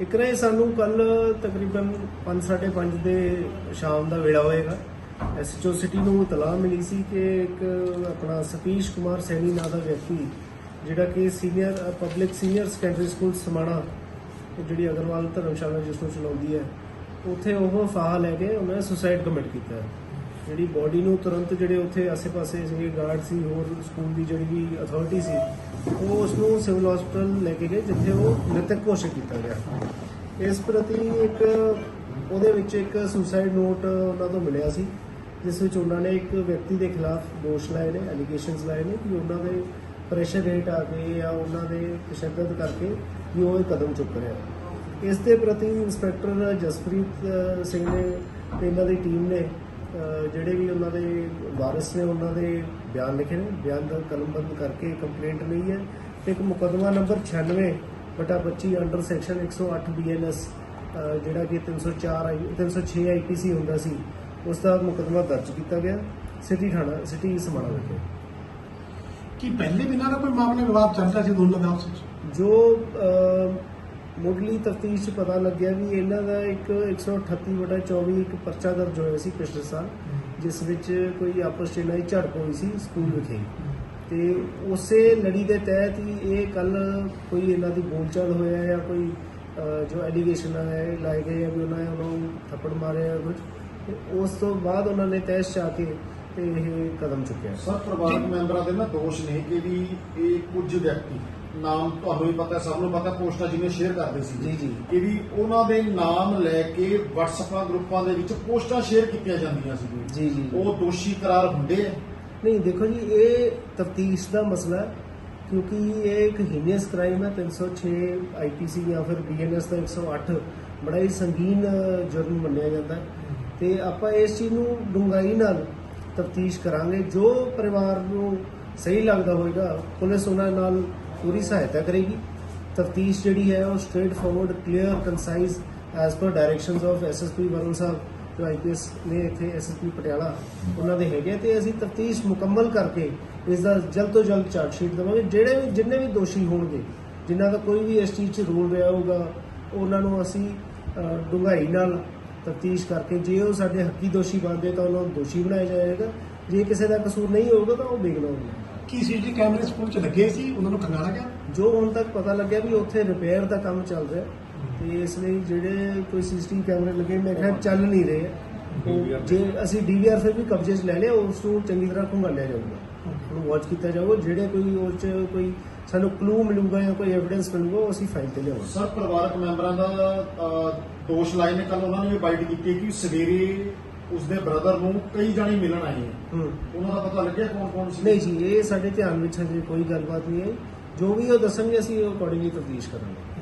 ਇੱਕ ਨਾ ਸਾਨੂੰ ਕੱਲ ਤਕਰੀਬਨ 5:30 ਦੇ ਸ਼ਾਮ ਦਾ ਵੇਲਾ ਹੋਏਗਾ। ਐਸਐਚਓ ਸਿਟੀ ਨੂੰ ਇਤਲਾਹ ਮਿਲੀ ਸੀ ਕਿ ਇੱਕ ਆਪਣਾ ਸਤੀਸ਼ ਕੁਮਾਰ ਸੈਣੀ ਨਾਂ ਦਾ ਵਿਅਕਤੀ, ਜਿਹੜਾ ਕਿ senior public senior secondary school Samana ਜਿਹੜੀ ਅਗਰਵਾਲ ਧਰਮਸ਼ਾਲਾ ਜਿਸ ਨੂੰ ਚਲਾਉਂਦੀ ਹੈ, ਉੱਥੇ ਉਹ ਫਾਹਾ ਲੈ ਕੇ ਉਹਨੇ ਸੁਸਾਈਡ ਕਮਿਟ ਕੀਤਾ ਹੈ। ਜਿਹੜੀ ਬੋਡੀ ਨੂੰ ਤੁਰੰਤ ਜਿਹੜੇ ਉੱਥੇ ਆਸੇ-ਪਾਸੇ ਜਿਹੜੇ ਗਾਰਡ ਸੀ, ਹੋਰ ਸਕੂਲ ਦੀ ਜਿਹੜੀ ਵੀ ਅਥਾਰਟੀ ਸੀ, ਉਹ ਉਸ ਨੂੰ ਸਿਵਲ ਹਸਪੀਟਲ ਲੈ ਕੇ ਗਏ, ਜਿੱਥੇ ਉਹ ਮ੍ਰਿਤਕ ਘੋਸ਼ਿਤ ਕੀਤਾ ਗਿਆ। ਇਸ ਪ੍ਰਤੀ ਇੱਕ ਉਹਦੇ ਵਿੱਚ ਇੱਕ ਸੁਸਾਈਡ ਨੋਟ ਉਹਨਾਂ ਤੋਂ ਮਿਲਿਆ ਸੀ, ਜਿਸ ਵਿੱਚ ਉਹਨਾਂ ਨੇ ਇੱਕ ਵਿਅਕਤੀ ਦੇ ਖਿਲਾਫ ਦੋਸ਼ ਲਾਏ ਨੇ ਐਲੀਗੇਸ਼ਨਸ ਲਾਏ ਨੇ ਕਿ ਉਹਨਾਂ ਦੇ ਪ੍ਰੈਸ਼ਰ ਰੇਟ ਆ ਕੇ ਜਾਂ ਉਹਨਾਂ ਦੇ ਤਸ਼ੱਦਦ ਕਰਕੇ ਵੀ ਉਹ ਇਹ ਕਦਮ ਚੁੱਕ ਰਿਹਾ। ਇਸ ਦੇ ਪ੍ਰਤੀ ਇੰਸਪੈਕਟਰ ਜਸਪ੍ਰੀਤ ਸਿੰਘ ਨੇ ਤੇ ਇਹਨਾਂ ਦੀ ਟੀਮ ਨੇ ਜਿਹੜੇ ਵੀ ਉਹਨਾਂ ਦੇ ਵਾਰਸ ਨੇ ਉਹਨਾਂ ਦੇ ਬਿਆਨ ਲਿਖੇ ਨੇ। ਬਿਆਨ ਦਾ ਕਲਮਬੰਦ ਕਰਕੇ ਕੰਪਲੇਂਟ ਲਈ ਹੈ। ਤੇ ਇੱਕ ਮੁਕੱਦਮਾ ਨੰਬਰ 96 ਬਟਾ 25 ਅੰਡਰ ਸੈਕਸ਼ਨ 108 ਬੀਐਨਐਸ ਜਿਹੜਾ ਕਿ 304 ਆਈ 306 ਆਈਪੀਸੀ ਹੁੰਦਾ ਸੀ ਉਸ ਦਾ ਮੁਕੱਦਮਾ ਦਰਜ ਕੀਤਾ ਗਿਆ। ਸਿਟੀ ਥਾਣਾ ਸਿਟੀ ਸਮਾਣਾ ਵਿਖੇ। ਕਿ ਪਹਿਲੇ ਇਹਨਾਂ ਦਾ ਕੋਈ ਮਾਮਲਾ ਵਿਵਾਦ ਚੱਲ ਰਿਹਾ ਸੀ ਦੋਨਾਂ ਦਾ ਆਪਸ ਵਿੱਚ? ਜੋ ਮੁੱਢਲੀ ਤਫਤੀਸ਼ 'ਚ ਪਤਾ ਲੱਗਿਆ ਵੀ ਇਹਨਾਂ ਦਾ ਇੱਕ 138 ਵਟਾ 24 ਇੱਕ ਪਰਚਾ ਦਰਜ ਹੋਇਆ ਸੀ ਪਿਛਲੇ ਸਾਲ ਜਿਸ ਵਿੱਚ ਕੋਈ ਆਪਸ 'ਚ ਇਹਨਾਂ ਦੀ ਝੜਪ ਹੋਈ ਸੀ ਸਕੂਲ ਵਿਖੇ। ਤੇ ਉਸੇ ਲੜੀ ਦੇ ਤਹਿਤ ਹੀ ਇਹ ਕੱਲ ਕੋਈ ਇਹਨਾਂ ਦੀ ਬੋਲਚਾਲ ਹੋਇਆ ਜਾਂ ਕੋਈ ਜੋ ਐਲੀਗੇਸ਼ਨ ਹੈ ਲਾਏ ਗਏ ਆ ਵੀ ਉਹਨਾਂ ਨੇ ਉਹਨਾਂ ਨੂੰ ਥੱਪੜ ਮਾਰਿਆ ਕੁਝ ਉਸ ਤੋਂ ਬਾਅਦ ਉਹਨਾਂ ਨੇ ਤੈਸ਼ ਚ ਆ ਕੇ ਤੇ ਇਹ ਕਦਮ ਚੁੱਕਿਆ ਸਰ ਪਰਿਵਾਰਕ ਮੈਂਬਰਾਂ ਦੇ ਨਾ ਦੋਸ਼ ਨੇ ਕਿ ਵੀ ਇਹ ਕੁਝ ਵਿਅਕਤੀ ਨਾਮ ਤੁਹਾਨੂੰ ਵੀ ਪਤਾ ਸਭ ਨੂੰ ਪਤਾ ਪੋਸਟਾਂ ਜਿਵੇਂ ਸ਼ੇਅਰ ਕਰਦੇ ਸੀ। ਜੀ, ਜੀ। ਕਿ ਵੀ ਉਹਨਾਂ ਦੇ ਨਾਮ ਲੈ ਕੇ WhatsApp ਗਰੁੱਪਾਂ ਦੇ ਵਿੱਚ ਪੋਸਟਾਂ ਸ਼ੇਅਰ ਕੀਤੀਆਂ ਜਾਂਦੀਆਂ ਸੀ। ਜੀ ਜੀ। ਉਹ ਦੋਸ਼ੀ ਕਰਾਰ ਹੁੰਦੇ ਆ। ਨਹੀਂ ਦੇਖੋ ਜੀ ਇਹ ਤਫਤੀਸ਼ ਦਾ ਮਸਲਾ ਹੈ ਕਿਉਂਕਿ ਇਹ ਇੱਕ ਹੀਨੀਅਸ ਕ੍ਰਾਈਮ ਹੈ 306 ਆਈਪੀਸੀ ਜਾਂ ਫਿਰ ਬੀਐਨਐਸ ਦਾ 108 ਬੜਾ ਹੀ ਸੰਗੀਨ ਜੁਰਮ ਮੰਨਿਆ ਜਾਂਦਾ ਹੈ। ਤੇ ਆਪਾਂ ਇਸ ਚੀਜ਼ ਨੂੰ ਡੂੰਘਾਈ ਨਾਲ ਤਫਤੀਸ਼ ਕਰਾਂਗੇ। ਜੋ ਪਰਿਵਾਰ ਨੂੰ ਸਹੀ ਲੱਗਦਾ ਹੋਏਗਾ ਪੁਲਿਸ ਉਹਨਾਂ ਨਾਲ ਪੂਰੀ ਸਹਾਇਤਾ ਕਰੇਗੀ। ਤਫਤੀਸ਼ ਜਿਹੜੀ ਹੈ ਉਹ straight forward clear concise as per directions of SSP Varun Sahib ਜੋ ਆਈਪੀਐਸ ਨੇ ਇੱਥੇ ਐਸਐਸਪੀ ਪਟਿਆਲਾ ਉਹਨਾਂ ਦੇ ਹੈਗੇ ਆ। ਤੇ ਅਸੀਂ ਤਫਤੀਸ਼ ਮੁਕੰਮਲ ਕਰਕੇ ਇਸ ਦਾ ਜਲਦ ਤੋਂ ਜਲਦ ਚਾਰਟ ਸ਼ੀਟ ਦੇਵਾਂਗੇ। ਜਿਹੜੇ ਵੀ ਜਿੰਨੇ ਵੀ ਦੋਸ਼ੀ ਹੋਣਗੇ ਜਿਨ੍ਹਾਂ ਦਾ ਕੋਈ ਵੀ ਇਸ ਚੀਜ਼ 'ਚ ਰੋਲ ਰਿਹਾ ਹੋਊਗਾ ਉਹਨਾਂ ਨੂੰ ਅਸੀਂ ਅ, ਡੂੰਘਾਈ ਨਾਲ ਤਫਤੀਸ਼ ਕਰਕੇ ਜੇ ਉਹ ਸਾਡੇ ਹੱਕੀ ਦੋਸ਼ੀ ਬਣਦੇ ਤਾਂ ਉਹਨਾਂ ਨੂੰ ਦੋਸ਼ੀ ਬਣਾਇਆ ਜਾਏਗਾ। ਜੇ ਕਿਸੇ ਦਾ ਕਸੂਰ ਨਹੀਂ ਹੋਊਗਾ ਤਾਂ ਉਹ ਬੇਗੁਨਾਹ ਹੋਊਗਾ ਕੀ ਸੀਟੀ ਕੈਮਰੇ ਸਕੂਲ 'ਚ ਲੱਗੇ ਸੀ? ਉਹਨਾਂ ਨੂੰ ਖੰਗਾਲਾ ਗਿਆ? ਜੋ ਹੁਣ ਤੱਕ ਪਤਾ ਲੱਗਿਆ ਵੀ ਉੱਥੇ ਰਿਪੇਅਰ ਦਾ ਕੰਮ ਚੱਲ ਰਿਹਾ। ਤੇ ਇਸ ਲਈ ਜਿਹੜੇ ਕੋਈ ਸੀਸੀਟੀਵੀ ਕੈਮਰੇ ਲੱਗੇ ਮੇਰੇ ਖਿਆਲ ਚੱਲ ਨਹੀਂ ਰਹੇ। ਉਹ ਜੇ ਅਸੀਂ ਡੀਵੀਆਰ ਫਿਰ ਵੀ ਕਬਜ਼ੇ 'ਚ ਲੈ ਲਿਆ ਉਸ ਨੂੰ ਚੰਗੀ ਤਰ੍ਹਾਂ ਖੰਗਾਲਿਆ ਜਾਊਗਾ। ਉਹਨੂੰ ਵਾਚ ਕੀਤਾ ਜਾਊਗਾ। ਜਿਹੜੇ ਕੋਈ ਉਹ 'ਚ ਕੋਈ ਸਾਨੂੰ ਕਲੂ ਮਿਲੂਗਾ ਜਾਂ ਕੋਈ ਐਵੀਡੈਂਸ ਮਿਲੂਗਾ ਉਹ ਅਸੀਂ ਫਾਈਲ ਤੇ ਲਿਆਵਾਂਗੇ। ਸਰ ਪਰਿਵਾਰਕ ਮੈਂਬਰਾਂ ਦਾ ਦੋਸ਼ ਲਾਏ ਨੇ ਕੱਲ ਉਹਨਾਂ ਨੇ ਵੀ ਬਾਈਟ ਕੀਤੀ ਕਿ ਸਵੇਰੇ ਉਸਦੇ ਬ੍ਰਦਰ ਨੂੰ ਕਈ ਜਾਣੇ ਮਿਲਣ ਆਏ ਨੇ। ਹੂੰ। ਉਹਨਾਂ ਦਾ ਪਤਾ ਲੱਗਿਆ ਕੌਣ ਕੌਣ ਸੀ? ਨਹੀਂ ਜੀ ਇਹ ਸਾਡੇ ਧਿਆਨ ਵਿੱਚ ਹਜੇ ਕੋਈ ਗੱਲਬਾਤ ਨਹੀਂ ਹੈ ਜੋ ਵੀ ਉਹ ਦੱਸਣਗੇ ਅਸੀਂ ਉਹ ਅਕੋਰਡਿੰਗਲੀ ਤਫਤੀਸ਼ ਕਰਾਂਗੇ।